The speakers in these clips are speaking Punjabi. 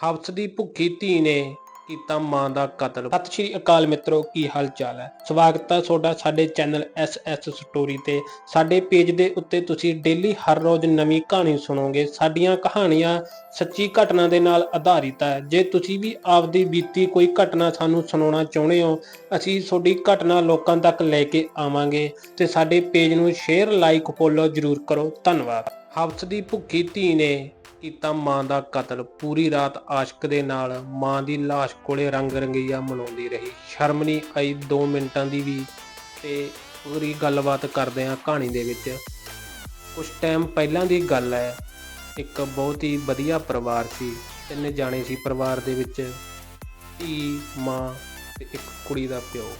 ਹਵਸ ਦੀ ਭੁੱਖੀ ਧੀ ਨੇ ਕੀਤਾ ਮਾਂ ਦਾ ਕਤਲ। ਸਤਿ ਸ਼੍ਰੀ ਅਕਾਲ ਮਿੱਤਰੋ, ਕੀ ਹਾਲ ਚਾਲ ਹੈ? ਸਵਾਗਤ ਹੈ ਤੁਹਾਡਾ ਸਾਡੇ ਚੈਨਲ ਐਸ ਸਟੋਰੀ ਤੇ। ਸਾਡੇ ਪੇਜ ਦੇ ਉੱਤੇ ਤੁਸੀਂ ਡੇਲੀ ਹਰ ਰੋਜ਼ ਨਵੀਂ ਕਹਾਣੀ ਸੁਣੋਗੇ। ਸਾਡੀਆਂ ਕਹਾਣੀਆਂ ਸੱਚੀ ਘਟਨਾ ਦੇ ਨਾਲ ਆਧਾਰਿਤ ਹੈ। ਜੇ ਤੁਸੀਂ ਵੀ ਆਪਦੀ ਬੀਤੀ ਕੋਈ ਘਟਨਾ ਸਾਨੂੰ ਸੁਣਾਉਣਾ ਚਾਹੁੰਦੇ ਹੋ, ਅਸੀਂ ਤੁਹਾਡੀ ਘਟਨਾ ਲੋਕਾਂ ਤੱਕ ਲੈ ਕੇ ਆਵਾਂਗੇ ਤੇ ਸਾਡੇ ਪੇਜ ਨੂੰ ਸ਼ੇਅਰ, ਲਾਈਕ, ਫੋਲੋ ਜਰੂਰ ਕਰੋ। ਧੰਨਵਾਦ। ਹਵਸ ਦੀ ਭੁੱਖੀ ਧੀ ਨੇ ਕੀਤਾ ਮਾਂ ਦਾ ਕਤਲ। ਪੂਰੀ ਰਾਤ ਆਸ਼ਕ ਦੇ ਨਾਲ ਮਾਂ ਦੀ ਲਾਸ਼ ਕੋਲੇ ਰੰਗ ਰੰਗੀਆ ਮਨਾਉਂਦੀ ਰਹੀ। ਸ਼ਰਮ ਨਹੀਂ ਆਈ 2 ਮਿੰਟਾਂ ਦੀ ਵੀ ਤੇ ਪੂਰੀ ਗੱਲਬਾਤ ਕਰਦੇ ਹਾਂ ਕਹਾਣੀ ਦੇ ਵਿੱਚ। ਕੁਝ ਟਾਈਮ ਪਹਿਲਾਂ ਦੀ ਗੱਲ ਹੈ, ਇੱਕ ਬਹੁਤ ਹੀ ਵਧੀਆ ਪਰਿਵਾਰ ਸੀ। ਤਿੰਨ ਜਾਣੇ ਸੀ ਪਰਿਵਾਰ ਦੇ ਵਿੱਚ, ਧੀ, ਮਾਂ ਤੇ ਇੱਕ ਕੁੜੀ ਦਾ ਪਿਓ।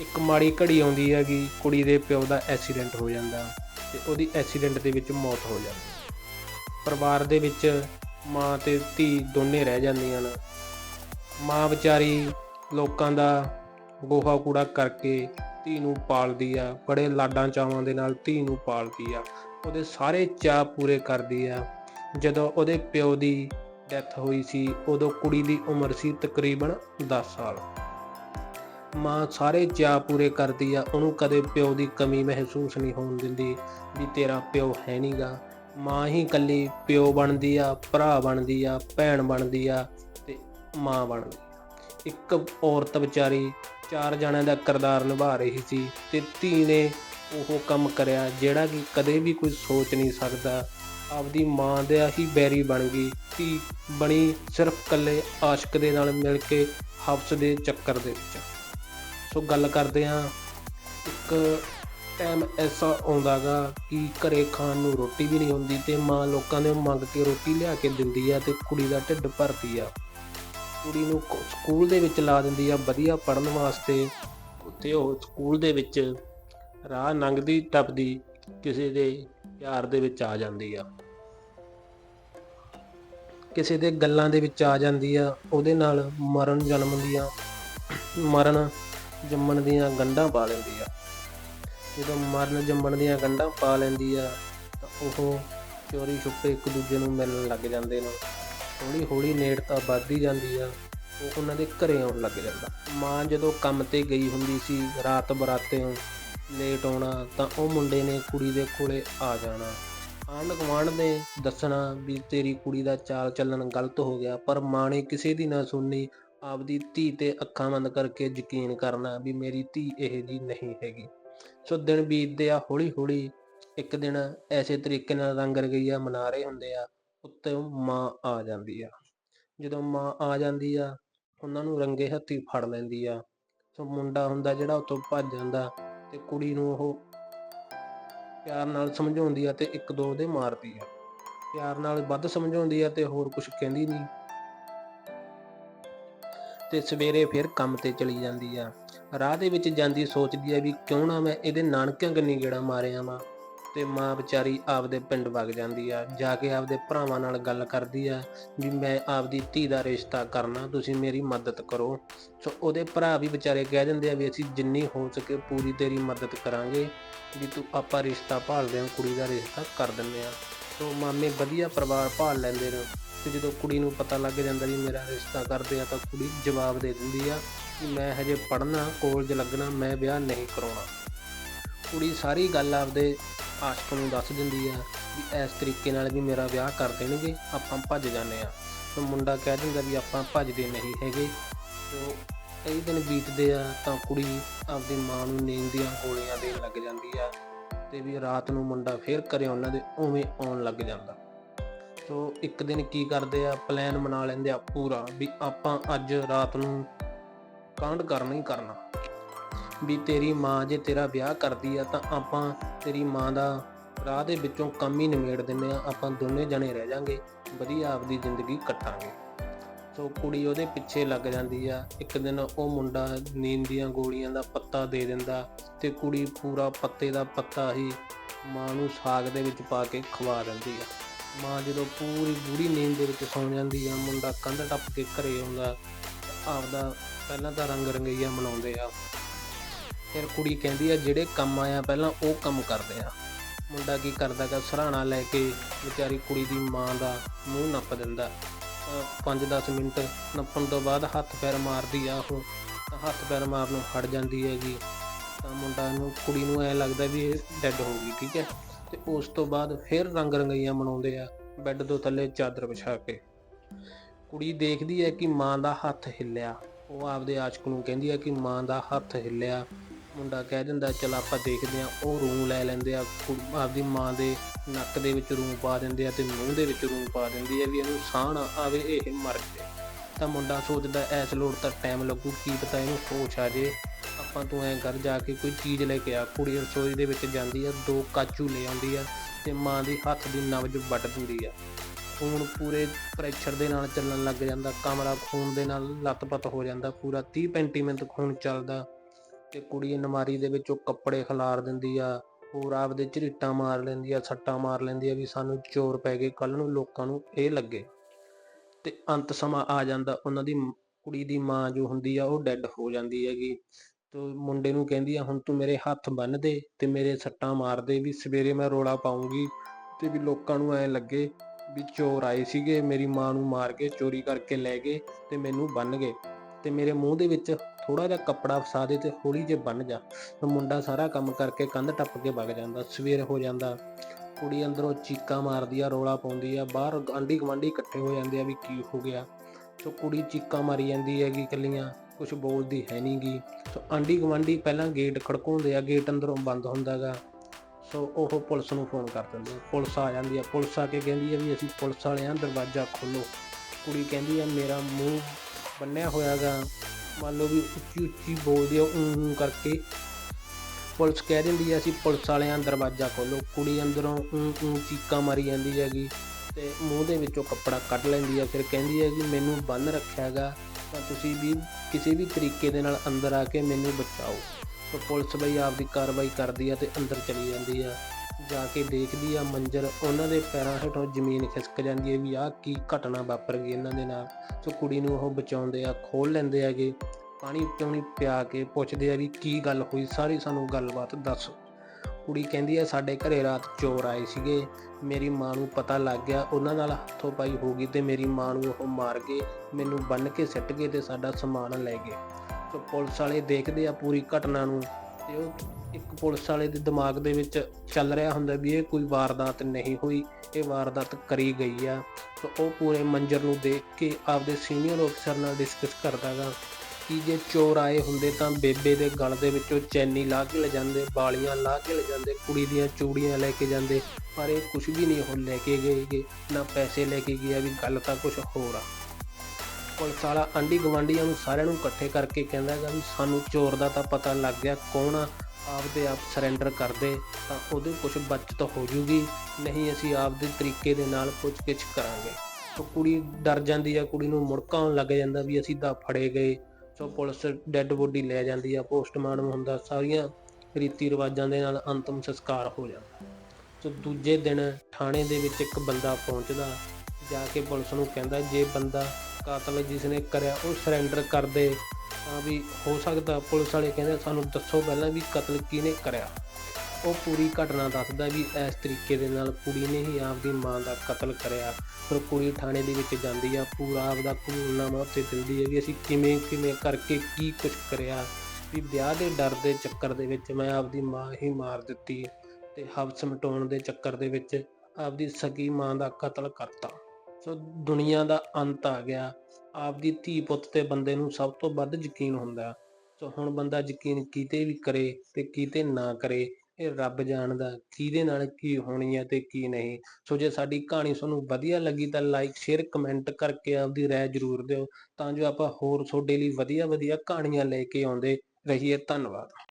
ਇੱਕ ਮਾੜੀ ਘੜੀ ਆਉਂਦੀ ਹੈਗੀ, ਕੁੜੀ ਦੇ ਪਿਓ ਦਾ ਐਕਸੀਡੈਂਟ ਹੋ ਜਾਂਦਾ ਤੇ ਉਹਦੀ ਐਕਸੀਡੈਂਟ ਦੇ ਵਿੱਚ ਮੌਤ ਹੋ ਜਾਂਦੀ। ਪਰਿਵਾਰ ਦੇ ਵਿੱਚ ਮਾਂ ਤੇ ਧੀ ਦੋਨੇ ਰਹਿ ਜਾਂਦੀਆਂ ਨੇ। ਮਾਂ ਵਿਚਾਰੀ ਲੋਕਾਂ ਦਾ ਗੋਹਾ ਕੂੜਾ ਕਰਕੇ ਧੀ ਨੂੰ ਪਾਲਦੀ ਆ, ਬੜੇ ਲਾਡਾਂ ਚਾਵਾਂ ਦੇ ਨਾਲ ਧੀ ਨੂੰ ਪਾਲਦੀ ਆ। ਉਹਦੇ ਸਾਰੇ ਚਾਅ ਪੂਰੇ ਕਰਦੀ ਆ। ਜਦੋਂ ਉਹਦੇ ਪਿਓ ਦੀ ਡੈਥ ਹੋਈ ਸੀ, ਉਦੋਂ ਕੁੜੀ ਦੀ ਉਮਰ ਸੀ ਤਕਰੀਬਨ 10 ਸਾਲ। ਮਾਂ ਸਾਰੇ ਚਾਅ ਪੂਰੇ ਕਰਦੀ ਆ, ਉਹਨੂੰ ਕਦੇ ਪਿਓ ਦੀ ਕਮੀ ਮਹਿਸੂਸ ਨਹੀਂ ਹੋਣ ਦਿੰਦੀ ਵੀ ਤੇਰਾ ਪਿਓ ਹੈ ਨਹੀਂਗਾ ਮਾਂ ਹੀ ਇਕੱਲੀ ਪਿਓ ਬਣਦੀ ਆ, ਭਰਾ ਬਣਦੀ ਆ, ਭੈਣ ਬਣਦੀ ਆ ਤੇ ਮਾਂ ਬਣਦੀ ਆ। ਇੱਕ ਔਰਤ ਵਿਚਾਰੀ ਚਾਰ ਜਣਿਆਂ ਦਾ ਕਿਰਦਾਰ ਨਿਭਾ ਰਹੀ ਸੀ ਤੇ ਧੀ ਨੇ ਉਹ ਕੰਮ ਕਰਿਆ ਜਿਹੜਾ ਕਿ ਕਦੇ ਵੀ ਕੋਈ ਸੋਚ ਨਹੀਂ ਸਕਦਾ। ਆਪਦੀ ਮਾਂ ਦਾ ਹੀ ਬੈਰੀ ਬਣ ਗਈ। ਧੀ ਬਣੀ ਸਿਰਫ ਇਕੱਲੇ ਆਸ਼ਕ ਦੇ ਨਾਲ ਮਿਲ ਕੇ ਹਫ਼ਸ ਦੇ ਚੱਕਰ ਦੇ ਵਿੱਚ। ਸੋ ਗੱਲ ਕਰਦੇ ਹਾਂ ਇੱਕ ਟਾਈਮ ਐਸਾ ਆਉਂਦਾਗਾ ਕਿ ਘਰੇ ਖਾਣ ਨੂੰ ਰੋਟੀ ਵੀ ਨਹੀਂ ਹੁੰਦੀ ਤੇ ਮਾਂ ਲੋਕਾਂ ਦੇ ਮੰਗ ਕੇ ਰੋਟੀ ਲਿਆ ਕੇ ਦਿੰਦੀ ਆ ਤੇ ਕੁੜੀ ਦਾ ਢਿੱਡ ਭਰਦੀ ਆ। ਕੁੜੀ ਨੂੰ ਕ- ਸਕੂਲ ਦੇ ਵਿੱਚ ਲਾ ਦਿੰਦੀ ਆ ਵਧੀਆ ਪੜਨ ਵਾਸਤੇ। ਤੇ ਉਹ ਸਕੂਲ ਦੇ ਵਿੱਚ ਰਾਹ ਲੰਘਦੀ ਟੱਪਦੀ, ਕਿਸੇ ਦੇ ਪਿਆਰ ਦੇ ਵਿੱਚ ਆ ਜਾਂਦੀ ਆ। ਕਿਸੇ ਦੇ ਗੱਲਾਂ ਦੇ ਵਿੱਚ ਆ ਜਾਂਦੀ ਆ, ਉਹਦੇ ਨਾਲ ਮਰਨ ਜਨਮ ਦੀਆਂ ਮਰਨ ਜੰਮਣ ਦੀਆਂ ਗੰਢਾਂ ਪਾ ਲੈਂਦੀ ਆ। ਜਦੋਂ ਮਰਨ ਜੰਮਣ ਦੀਆਂ ਗੰਢਾਂ ਪਾ ਲੈਂਦੀ ਆ, ਤਾਂ ਉਹ ਚੋਰੀ ਛੁਪੇ ਇੱਕ ਦੂਜੇ ਨੂੰ ਮਿਲਣ ਲੱਗ ਜਾਂਦੇ ਨੇ। ਹੌਲੀ ਹੌਲੀ ਨੇੜਤਾ ਵੱਧਦੀ ਜਾਂਦੀ ਆ, ਉਹ ਉਹਨਾਂ ਦੇ ਘਰੇ ਆਉਣ ਲੱਗ ਜਾਂਦਾ। ਮਾਂ ਜਦੋਂ ਕੰਮ ਤੇ ਗਈ ਹੁੰਦੀ ਸੀ, ਰਾਤ ਬਰਾਤੇ ਲੇਟ ਆਉਣਾ, ਤਾਂ ਉਹ ਮੁੰਡੇ ਨੇ ਕੁੜੀ ਦੇ ਕੋਲੇ ਆ ਜਾਣਾ। ਆਂਢ ਗੁਆਂਢ ਨੇ ਦੱਸਣਾ ਵੀ ਤੇਰੀ ਕੁੜੀ ਦਾ ਚਾਲ ਚੱਲਣ ਗਲਤ ਹੋ ਗਿਆ, ਪਰ ਮਾਂ ਨੇ ਕਿਸੇ ਦੀ ਨਾ ਸੁਣਨੀ, ਆਪਦੀ ਧੀ ਤੇ ਅੱਖਾਂ ਬੰਦ ਕਰਕੇ ਯਕੀਨ ਕਰਨਾ ਵੀ ਮੇਰੀ ਧੀ ਇਹ ਜੀ ਨਹੀਂ ਹੈਗੀ। ਸੋ ਦਿਨ ਬੀਤਦੇ ਆ ਹੌਲੀ ਹੌਲੀ ਇੱਕ ਦਿਨ ਐਸੇ ਤਰੀਕੇ ਨਾਲ ਰੰਗ ਰਗਈਆ ਮਨਾ ਰਹੇ ਹੁੰਦੇ ਆ, ਉੱਤੇ ਮਾਂ ਆ ਜਾਂਦੀ ਆ। ਜਦੋਂ ਮਾਂ ਆ ਜਾਂਦੀ ਆ, ਉਹਨਾਂ ਨੂੰ ਰੰਗੇ ਹੱਥੀ ਫੜ ਲੈਂਦੀ ਆ। ਸੋ ਮੁੰਡਾ ਹੁੰਦਾ ਜਿਹੜਾ ਉੱਥੋਂ ਭੱਜ ਜਾਂਦਾ ਤੇ ਕੁੜੀ ਨੂੰ ਉਹ ਪਿਆਰ ਨਾਲ ਸਮਝਾਉਂਦੀ ਆ ਤੇ ਇੱਕ ਦੋ ਦੇ ਮਾਰਦੀ ਆ। ਪਿਆਰ ਨਾਲ ਵੱਧ ਸਮਝਾਉਂਦੀ ਆ ਤੇ ਹੋਰ ਕੁਝ ਕਹਿੰਦੀ ਨਹੀਂ ਤੇ ਸਵੇਰੇ ਫਿਰ ਕੰਮ ਤੇ ਚਲੀ ਜਾਂਦੀ ਆ। ਰਾਹ ਦੇ ਵਿੱਚ ਜਾਂਦੀ ਸੋਚਦੀ ਆ ਵੀ ਕਿਉਂ ਨਾ ਮੈਂ ਇਹਦੇ ਨਾਨਕਿਆਂ ਕੰਨੀ ਗੇੜਾ ਮਾਰਿਆ ਵਾਂ। ਤੇ ਮਾਂ ਵਿਚਾਰੀ ਆਪਦੇ ਪਿੰਡ ਵਗ ਜਾਂਦੀ ਆ, ਜਾ ਕੇ ਆਪਦੇ ਭਰਾਵਾਂ ਨਾਲ ਗੱਲ ਕਰਦੀ ਆ ਵੀ ਮੈਂ ਆਪਦੀ ਧੀ ਦਾ ਰਿਸ਼ਤਾ ਕਰਨਾ, ਤੁਸੀਂ ਮੇਰੀ ਮਦਦ ਕਰੋ। ਸੋ ਉਹਦੇ ਭਰਾ ਵੀ ਵਿਚਾਰੇ ਕਹਿ ਦਿੰਦੇ ਆ ਵੀ ਅਸੀਂ ਜਿੰਨੀ ਹੋ ਸਕੇ ਪੂਰੀ ਤੇਰੀ ਮਦਦ ਕਰਾਂਗੇ, ਵੀ ਤੂੰ ਆਪਾਂ ਰਿਸ਼ਤਾ ਭਾਲਦੇ ਹਾਂ ਕੁੜੀ ਦਾ ਰਿਸ਼ਤਾ ਕਰ ਦਿੰਦੇ ਆ। ਸੋ ਮਾਮੇ ਵਧੀਆ ਪਰਿਵਾਰ ਭਾਲ ਲੈਂਦੇ ਨੇ। ਤੇ ਜਦੋਂ ਕੁੜੀ ਨੂੰ ਪਤਾ ਲੱਗ ਜਾਂਦਾ ਵੀ ਮੇਰਾ ਰਿਸ਼ਤਾ ਕਰਦੇ ਆ ਤਾਂ ਕੁੜੀ ਜਵਾਬ ਦੇ ਦਿੰਦੀ ਆ। ਕਿ ਮੈਂ ਹਜੇ ਪੜ੍ਹਨਾ ਕੋਲਜ ਲੱਗਣਾ, ਮੈਂ ਵਿਆਹ ਨਹੀਂ ਕਰਾਉਣਾ। ਕੁੜੀ ਸਾਰੀ ਗੱਲ ਆਪਦੇ ਆਸ਼ਕ ਨੂੰ ਦੱਸ ਦਿੰਦੀ ਆ ਵੀ ਇਸ ਤਰੀਕੇ ਨਾਲ ਵੀ ਮੇਰਾ ਵਿਆਹ ਕਰ ਦੇਣਗੇ, ਆਪਾਂ ਭੱਜ ਜਾਂਦੇ ਆ ਤਾਂ ਮੁੰਡਾ ਕਹਿ ਦਿੰਦਾ ਵੀ ਆਪਾਂ ਭੱਜਦੇ ਨਹੀਂ ਹੈਗੇ। ਤੇ ਕਈ ਦਿਨ ਬੀਤਦੇ ਆ ਤਾਂ ਕੁੜੀ ਆਪਦੀ ਮਾਂ ਨੂੰ ਨੀਂਦ ਦੀਆਂ ਗੋਲੀਆਂ ਦੇਣ ਲੱਗ ਜਾਂਦੀ ਆ ਤੇ ਵੀ ਰਾਤ ਨੂੰ ਮੁੰਡਾ ਫੇਰ ਘਰੇ ਉਹਨਾਂ ਦੇ ਉਵੇਂ ਆਉਣ ਲੱਗ ਜਾਂਦਾ। ਸੋ ਇੱਕ ਦਿਨ ਕੀ ਕਰਦੇ ਆ ਪਲਾਨ ਬਣਾ ਲੈਂਦੇ ਆ ਪੂਰਾ ਵੀ ਆਪਾਂ ਅੱਜ ਰਾਤ ਨੂੰ ਕਾਂਡ ਕਰਨਾ ਹੀ ਕਰਨਾ। ਵੀ ਤੇਰੀ ਮਾਂ ਜੇ ਤੇਰਾ ਵਿਆਹ ਕਰਦੀ ਆ ਤਾਂ ਆਪਾਂ ਤੇਰੀ ਮਾਂ ਦਾ ਰਾਹ ਦੇ ਵਿੱਚੋਂ ਕੰਮ ਹੀ ਨਿਮੇੜ ਦਿੰਨੇ ਆ। ਆਪਾਂ ਦੋਨੇ ਜਣੇ ਰਹਿ ਜਾਾਂਗੇ, ਵਧੀਆ ਆਪਦੀ ਜ਼ਿੰਦਗੀ ਕੱਟਾਂਗੇ। ਸੋ ਕੁੜੀ ਉਹਦੇ ਪਿੱਛੇ ਲੱਗ ਜਾਂਦੀ ਆ। ਇੱਕ ਦਿਨ ਉਹ ਮੁੰਡਾ ਨੀਂਦ ਦੀਆਂ ਗੋਲੀਆਂ ਦਾ ਪੱਤਾ ਦੇ ਦਿੰਦਾ ਤੇ ਕੁੜੀ ਪੂਰਾ ਪੱਤੇ ਦਾ ਪੱਤਾ ਹੀ ਮਾਂ ਨੂੰ ਸਾਗ ਦੇ ਵਿੱਚ ਪਾ ਕੇ ਖਵਾ ਦਿੰਦੀ ਆ। ਮਾਂ ਜਦੋਂ ਪੂਰੀ ਗੂੜੀ ਨੀਂਦ ਦੇ ਵਿੱਚ ਸੌਂ ਜਾਂਦੀ ਆ, ਮੁੰਡਾ ਕੰਧ ਟੱਪ ਕੇ ਘਰੇ ਆਉਂਦਾ, ਆਪਦਾ ਪਹਿਲਾਂ ਤਾਂ ਰੰਗ ਰੰਗਈਆ ਮਨਾਉਂਦੇ ਆ। ਫਿਰ ਕੁੜੀ ਕਹਿੰਦੀ ਆ, ਜਿਹੜੇ ਕੰਮ ਆਇਆ, ਪਹਿਲਾਂ ਉਹ ਕੰਮ ਕਰਦੇ ਆ। ਮੁੰਡਾ ਕੀ ਕਰਦਾ ਗਾ? ਸਰਾਣਾ ਲੈ ਕੇ ਵਿਚਾਰੀ ਕੁੜੀ ਦੀ ਮਾਂ ਦਾ ਮੂੰਹ ਨੱਪ ਦਿੰਦਾ। 5-10 ਮਿੰਟ ਨੱਪਣ ਤੋਂ ਬਾਅਦ ਹੱਥ ਪੈਰ ਮਾਰਦੀ ਆ ਉਹ। ਤਾਂ ਹੱਥ ਪੈਰ ਮਾਰਨੋਂ ਹਟ ਜਾਂਦੀ ਹੈਗੀ। ਤਾਂ ਮੁੰਡਾ ਨੂੰ, ਕੁੜੀ ਨੂੰ ਐ ਲੱਗਦਾ ਵੀ ਇਹ ਡੈੱਡ ਹੋ ਗਈ, ਠੀਕ ਹੈ? ਤੇ ਉਸ ਤੋਂ ਬਾਅਦ ਫਿਰ ਰੰਗ ਰੰਗਈਆਂ ਮਨਾਉਂਦੇ ਆ, ਬੈੱਡ ਤੋਂ ਥੱਲੇ ਚਾਦਰ ਵਿਛਾ ਕੇ। ਕੁੜੀ ਦੇਖਦੀ ਹੈ ਕਿ ਮਾਂ ਦਾ ਹੱਥ ਹਿੱਲਿਆ। ਉਹ ਆਪਦੇ ਆਸ਼ਕ ਨੂੰ ਕਹਿੰਦੀ ਹੈ ਕਿ ਮਾਂ ਦਾ ਹੱਥ ਹਿੱਲਿਆ। ਮੁੰਡਾ ਕਹਿ ਦਿੰਦਾ, ਚਲ ਆਪਾਂ ਦੇਖਦੇ ਆ। ਉਹ ਰੂੰ ਲੈ ਲੈਂਦੇ ਆ। ਕੁੜ- ਆਪਦੀ ਮਾਂ ਦੇ ਨੱਕ ਦੇ ਵਿੱਚ ਰੂੰ ਪਾ ਦਿੰਦੇ ਆ ਤੇ ਮੂੰਹ ਦੇ ਵਿੱਚ ਰੂੰ ਪਾ ਦਿੰਦੀ ਹੈ ਵੀ ਇਹਨੂੰ ਸਾਹ ਨਾ ਆਵੇ, ਇਹ ਮਰ ਜਾਏ। ਤਾਂ ਮੁੰਡਾ ਸੋਚਦਾ, ਐਸ ਲੋੜ ਤਾਂ ਟਾਈਮ ਲੱਗੂ, ਕੀ ਪਤਾ ਇਹਨੂੰ ਹੋਸ਼ ਆ ਜੇ। ਆਪਾਂ ਤੂੰ ਐਂ ਘਰ ਜਾ ਕੇ ਕੋਈ ਚੀਜ਼ ਲੈ ਕੇ ਆ। ਕੁੜੀ ਰਸੋਈ ਦੇ ਵਿੱਚ ਜਾਂਦੀ ਆ, ਦੋ ਕਾਚੂ ਲੈ ਆਉਂਦੀ ਆ ਤੇ ਮਾਂ ਦੀ ਹੱਥ ਦੀ ਨਬਜ ਵੱਟ ਦਿੰਦੀ ਆ। ਖੂਨ ਪੂਰੇ ਪ੍ਰੈਸ਼ਰ ਦੇ ਨਾਲ ਚੱਲਣ ਲੱਗ ਜਾਂਦਾ, ਕਮਰਾ ਖੂਨ ਦੇ ਨਾਲ ਲੱਤ-ਪੱਤ ਹੋ ਜਾਂਦਾ, ਪੂਰਾ 30 35 ਮਿੰਟ ਖੂਨ ਚੱਲਦਾ ਤੇ ਕੁੜੀ ਨਮਾਰੀ ਦੇ ਵਿੱਚੋਂ ਕੱਪੜੇ ਖਿਲਾਰ ਦਿੰਦੀ ਆ, ਹੋਰ ਆਪਦੇ ਝਰੀਟਾਂ ਮਾਰ ਲੈਂਦੀ ਆ, ਸੱਟਾਂ ਮਾਰ ਲੈਂਦੀ ਆ ਵੀ ਸਾਨੂੰ ਚੋਰ ਪੈ ਗਏ ਕੱਲ ਨੂੰ ਲੋਕਾਂ ਨੂੰ ਇਹ ਲੱਗੇ। ਤੇ ਅੰਤ ਸਮਾਂ ਆ ਜਾਂਦਾ, ਉਹਨਾਂ ਦੀ ਕੁੜੀ ਦੀ ਮਾਂ ਜੋ ਹੁੰਦੀ ਆ ਉਹ ਡੈੱਡ ਹੋ ਜਾਂਦੀ ਹੈਗੀ। ਤੇ ਮੁੰਡੇ ਨੂੰ ਕਹਿੰਦੀ ਆ, ਹੁਣ ਤੂੰ ਮੇਰੇ ਹੱਥ ਬੰਨ ਦੇ ਤੇ ਮੇਰੇ ਸੱਟਾਂ ਮਾਰ ਦੇ ਵੀ ਸਵੇਰੇ ਮੈਂ ਰੋਲਾ ਪਾਉਂਗੀ ਤੇ ਵੀ ਲੋਕਾਂ ਨੂੰ ਐ ਲੱਗੇ ਵੀ ਚੋਰ ਆਏ ਸੀਗੇ, ਮੇਰੀ ਮਾਂ ਨੂੰ ਮਾਰ ਕੇ, ਚੋਰੀ ਕਰਕੇ ਲੈ ਗਏ ਤੇ ਮੈਨੂੰ ਬੰਨ ਗਏ। ਤੇ ਮੇਰੇ ਮੂੰਹ ਦੇ ਵਿੱਚ ਥੋੜਾ ਜਿਹਾ ਕੱਪੜਾ ਫਸਾ ਦੇ ਤੇ ਹੌਲੀ ਜੇ ਬੰਨ ਜਾ। ਤੇ ਮੁੰਡਾ ਸਾਰਾ ਕੰਮ ਕਰਕੇ ਕੰਧ ਟੱਪ ਕੇ ਵਗ ਜਾਂਦਾ, ਸਵੇਰ ਹੋ ਜਾਂਦਾ। ਕੁੜੀ ਅੰਦਰੋਂ ਚੀਕਾਂ ਮਾਰਦੀ ਆ, ਰੋਲਾ ਪਾਉਂਦੀ ਆ, ਬਾਹਰ ਆਂਢੀ ਗੁਆਂਢੀ ਇਕੱਠੇ ਹੋ ਜਾਂਦੇ ਆ ਵੀ ਕੀ ਹੋ ਗਿਆ। ਸੋ ਕੁੜੀ ਚੀਕਾਂ ਮਾਰੀ ਜਾਂਦੀ ਹੈਗੀ ਕੱਲੀਆਂ ਕੁਝ ਬੋਲਦੀ ਹੈ ਨਹੀਂਗੀ ਸੋ ਆਂਢੀ ਗੁਆਂਢੀ ਪਹਿਲਾਂ ਗੇਟ ਖੜਕਾਉਂਦੇ ਆ ਗੇਟ ਅੰਦਰੋਂ ਬੰਦ ਹੁੰਦਾਗਾ ਸੋ ਉਹ ਪੁਲਿਸ ਨੂੰ ਫੋਨ ਕਰ ਦਿੰਦੇ ਆ। ਪੁਲਿਸ ਆ ਜਾਂਦੀ ਆ। ਪੁਲਿਸ ਆ ਕੇ ਕਹਿੰਦੀ ਆ ਵੀ ਅਸੀਂ ਪੁਲਿਸ ਵਾਲੇ ਆ, ਦਰਵਾਜ਼ਾ ਖੋਲੋ। ਕੁੜੀ ਕਹਿੰਦੀ ਆ, ਮੇਰਾ ਮੂੰਹ ਬੰਨਿਆ ਹੋਇਆਗਾ ਮੰਨ ਲਓ ਵੀ ਉੱਚੀ ਉੱਚੀ ਬੋਲਦੀ ਆ ਊਂ ਊਂ ਕਰਕੇ। ਪੁਲਿਸ ਕਹਿ ਦਿੰਦੀ ਆ, ਅਸੀਂ ਪੁਲਿਸ ਵਾਲਿਆਂ ਦਰਵਾਜ਼ਾ ਖੋਲੋ। ਕੁੜੀ ਅੰਦਰੋਂ ਊਂ ਊਂ ਚੀਕਾਂ ਮਾਰੀ ਜਾਂਦੀ ਹੈਗੀ ਤੇ ਮੂੰਹ ਦੇ ਵਿੱਚੋਂ ਕੱਪੜਾ ਕੱਢ ਲੈਂਦੀ ਆ। ਫਿਰ ਕਹਿੰਦੀ ਹੈ ਕਿ ਮੈਨੂੰ ਬੰਨ ਰੱਖਿਆਗਾ ਤਾਂ ਤੁਸੀਂ ਵੀ ਕਿਸੇ ਵੀ ਤਰੀਕੇ ਦੇ ਨਾਲ ਅੰਦਰ ਆ ਕੇ ਮੈਨੂੰ ਬਚਾਓ। ਤਾਂ ਪੁਲਿਸ ਬਈ ਆਪਦੀ ਕਾਰਵਾਈ ਕਰਦੀ ਆ ਤੇ ਅੰਦਰ ਚਲੀ ਜਾਂਦੀ ਆ। ਜਾ ਕੇ ਦੇਖਦੀ ਆ ਮੰਜਰ ਉਹਨਾਂ ਦੇ ਪੈਰਾਂ ਹੇਠੋਂ ਜ਼ਮੀਨ ਖਿਸਕ ਜਾਂਦੀ ਹੈ ਵੀ ਆਹ ਕੀ ਘਟਨਾ ਵਾਪਰ ਗਈ ਇਹਨਾਂ ਦੇ ਨਾਲ। ਸੋ ਕੁੜੀ ਨੂੰ ਉਹ ਬਚਾਉਂਦੇ ਆ ਖੋਲ ਲੈਂਦੇ ਹੈਗੇ। ਪਾਣੀ ਪਿਉਣੀ ਪਿਆ ਕੇ ਪੁੱਛਦੇ ਆ ਵੀ ਕੀ ਗੱਲ ਹੋਈ, ਸਾਰੀ ਸਾਨੂੰ ਗੱਲਬਾਤ ਦੱਸ। ਕੁੜੀ ਕਹਿੰਦੀ ਆ, ਸਾਡੇ ਘਰੇ ਰਾਤ ਚੋਰ ਆਏ ਸੀਗੇ। ਮੇਰੀ ਮਾਂ ਨੂੰ ਪਤਾ ਲੱਗ ਗਿਆ, ਉਹਨਾਂ ਨਾਲ ਹੱਥੋਂ ਪਾਈ ਹੋ ਗਈ ਤੇ ਮੇਰੀ ਮਾਂ ਨੂੰ ਉਹ ਮਾਰ ਗਏ, ਮੈਨੂੰ ਬੰਨ ਕੇ ਸਿੱਟ ਗਏ ਤੇ ਸਾਡਾ ਸਮਾਨ ਲੈ ਗਏ। ਸੋ ਪੁਲਿਸ ਵਾਲੇ ਦੇਖਦੇ ਆ ਪੂਰੀ ਘਟਨਾ ਨੂੰ, ਤੇ ਉਹ ਇੱਕ ਪੁਲਿਸ ਵਾਲੇ ਦੇ ਦਿਮਾਗ ਦੇ ਵਿੱਚ ਚੱਲ ਰਿਹਾ ਹੁੰਦਾ ਵੀ ਇਹ ਕੋਈ ਵਾਰਦਾਤ ਨਹੀਂ ਹੋਈ, ਇਹ ਵਾਰਦਾਤ ਕਰੀ ਗਈ ਆ। ਤਾਂ ਉਹ ਪੂਰੇ ਮੰਜ਼ਰ ਨੂੰ ਦੇਖ ਕੇ ਆਪਦੇ ਸੀਨੀਅਰ ਅਫਸਰ ਨਾਲ ਡਿਸਕਸ ਕਰਦਾਗਾ ਕਿ ਜੇ ਚੋਰ ਆਏ ਹੁੰਦੇ ਤਾਂ ਬੇਬੇ ਦੇ ਗਲ ਦੇ ਵਿੱਚੋਂ ਚੈਨੀ ਲਾ ਕੇ ਲੈ ਜਾਂਦੇ, ਬਾਲੀਆਂ ਲਾ ਕੇ ਲੈ ਜਾਂਦੇ, ਕੁੜੀ ਦੀਆਂ ਚੂੜੀਆਂ ਲੈ ਕੇ ਜਾਂਦੇ, ਪਰ ਇਹ ਕੁਝ ਵੀ ਨਹੀਂ ਉਹ ਲੈ ਕੇ ਗਏਗੇ ਨਾ ਪੈਸੇ ਲੈ ਕੇ ਗਿਆ ਵੀ ਗੱਲ ਤਾਂ ਕੁਝ ਹੋਰ ਆ। ਪੁਲਿਸ ਵਾਲਾ ਆਂਢੀ ਗਵਾਂਢੀਆਂ ਨੂੰ ਸਾਰਿਆਂ ਨੂੰ ਇਕੱਠੇ ਕਰਕੇ ਕਹਿੰਦਾ ਹੈਗਾ ਵੀ ਸਾਨੂੰ ਚੋਰ ਦਾ ਤਾਂ ਪਤਾ ਲੱਗ ਗਿਆ ਕੌਣ ਆ, ਆਪਦੇ ਆਪ ਸਰੈਂਡਰ ਕਰਦੇ, ਤਾਂ ਉਹਦੇ ਕੁਝ ਬਚਤ ਹੋ ਜੂਗੀ, ਨਹੀਂ ਅਸੀਂ ਆਪਦੇ ਤਰੀਕੇ ਦੇ ਨਾਲ ਪੁੱਛਗਿੱਛ ਕਰਾਂਗੇ। ਸੋ ਕੁੜੀ ਡਰ ਜਾਂਦੀ ਆ, ਕੁੜੀ ਨੂੰ ਮੁੜਕਾ ਆਉਣ ਲੱਗ ਜਾਂਦਾ ਵੀ ਅਸੀਂ ਤਾਂ ਫੜੇ ਗਏ। ਸੋ ਪੁਲਿਸ ਡੈੱਡ ਬੋਡੀ ਲੈ ਜਾਂਦੀ ਆ, ਪੋਸਟਮਾਰਟਮ ਹੁੰਦਾ, ਸਾਰੀਆਂ ਰੀਤੀ ਰਿਵਾਜਾਂ ਦੇ ਨਾਲ ਅੰਤਮ ਸੰਸਕਾਰ ਹੋ ਜਾਂਦਾ। ਸੋ ਦੂਜੇ ਦਿਨ ਥਾਣੇ ਦੇ ਵਿੱਚ ਇੱਕ ਬੰਦਾ ਪਹੁੰਚਦਾ, ਜਾ ਕੇ ਪੁਲਿਸ ਨੂੰ ਕਹਿੰਦਾ, ਜੇ ਬੰਦਾ ਕਾਤਲ ਜਿਸ ਨੇ ਕਰਿਆ, ਉਹ ਸਰੈਂਡਰ ਕਰ ਦੇ ਤਾਂ ਵੀ ਹੋ ਸਕਦਾ ਪੁਲਿਸ ਵਾਲੇ ਕਹਿੰਦੇ, ਸਾਨੂੰ ਦੱਸੋ ਪਹਿਲਾਂ ਵੀ ਕਤਲ ਕਿਹਨੇ ਕਰਿਆ? ਉਹ ਪੂਰੀ ਘਟਨਾ ਦੱਸਦਾ ਵੀ ਇਸ ਤਰੀਕੇ ਦੇ ਨਾਲ ਕੁੜੀ ਨੇ ਹੀ ਆਪਦੀ ਮਾਂ ਦਾ ਕਤਲ ਕਰਿਆ। ਫਿਰ ਕੁੜੀ ਥਾਣੇ ਦੇ ਵਿੱਚ ਜਾਂਦੀ ਆ, ਪੂਰਾ ਆਪਦਾ ਕਬੂਲਨਾਮਾ ਉੱਤੇ ਦਿੰਦੀ ਹੈ ਵੀ ਅਸੀਂ ਕਿਵੇਂ ਕਿਵੇਂ ਕਰਕੇ ਕੀ ਕੁਝ ਕਰਿਆ। ਵੀ ਵਿਆਹ ਦੇ ਡਰ ਦੇ ਚੱਕਰ ਦੇ ਵਿੱਚ ਮੈਂ ਆਪਦੀ ਮਾਂ ਹੀ ਮਾਰ ਦਿੱਤੀ ਤੇ ਹਵਸ ਮਟਾਉਣ ਦੇ ਚੱਕਰ ਦੇ ਵਿੱਚ ਆਪਦੀ ਸਕੀ ਮਾਂ ਦਾ ਕਤਲ ਕਰਤਾ। ਸੋ ਦੁਨੀਆ ਦਾ ਅੰਤ ਆ ਗਿਆ। ਆਪਦੀ ਧੀ ਪੁੱਤ ਤੇ ਬੰਦੇ ਨੂੰ ਸਭ ਤੋਂ ਵੱਧ ਯਕੀਨ ਹੁੰਦਾ। ਸੋ ਹੁਣ ਬੰਦਾ ਯਕੀਨ ਕੀਤੇ ਵੀ ਕਰੇ ਤੇ ਕੀਤੇ ਨਾ ਕਰੇ, ਇਹ ਰੱਬ ਜਾਣਦਾ ਕਿਹਦੇ ਨਾਲ ਕੀ ਹੋਣੀ ਹੈ ਤੇ ਕੀ ਨਹੀਂ। ਸੋ ਜੇ ਸਾਡੀ ਕਹਾਣੀ ਤੁਹਾਨੂੰ ਵਧੀਆ ਲੱਗੀ ਤਾਂ ਲਾਈਕ ਸ਼ੇਅਰ ਕਮੈਂਟ ਕਰਕੇ ਆਪਦੀ ਰਾਏ ਜ਼ਰੂਰ ਦਿਓ ਤਾਂ ਜੋ ਆਪਾਂ ਹੋਰ ਤੁਹਾਡੇ ਲਈ ਵਧੀਆ ਵਧੀਆ ਕਹਾਣੀਆਂ ਲੈ ਕੇ ਆਉਂਦੇ ਰਹੀਏ। ਧੰਨਵਾਦ।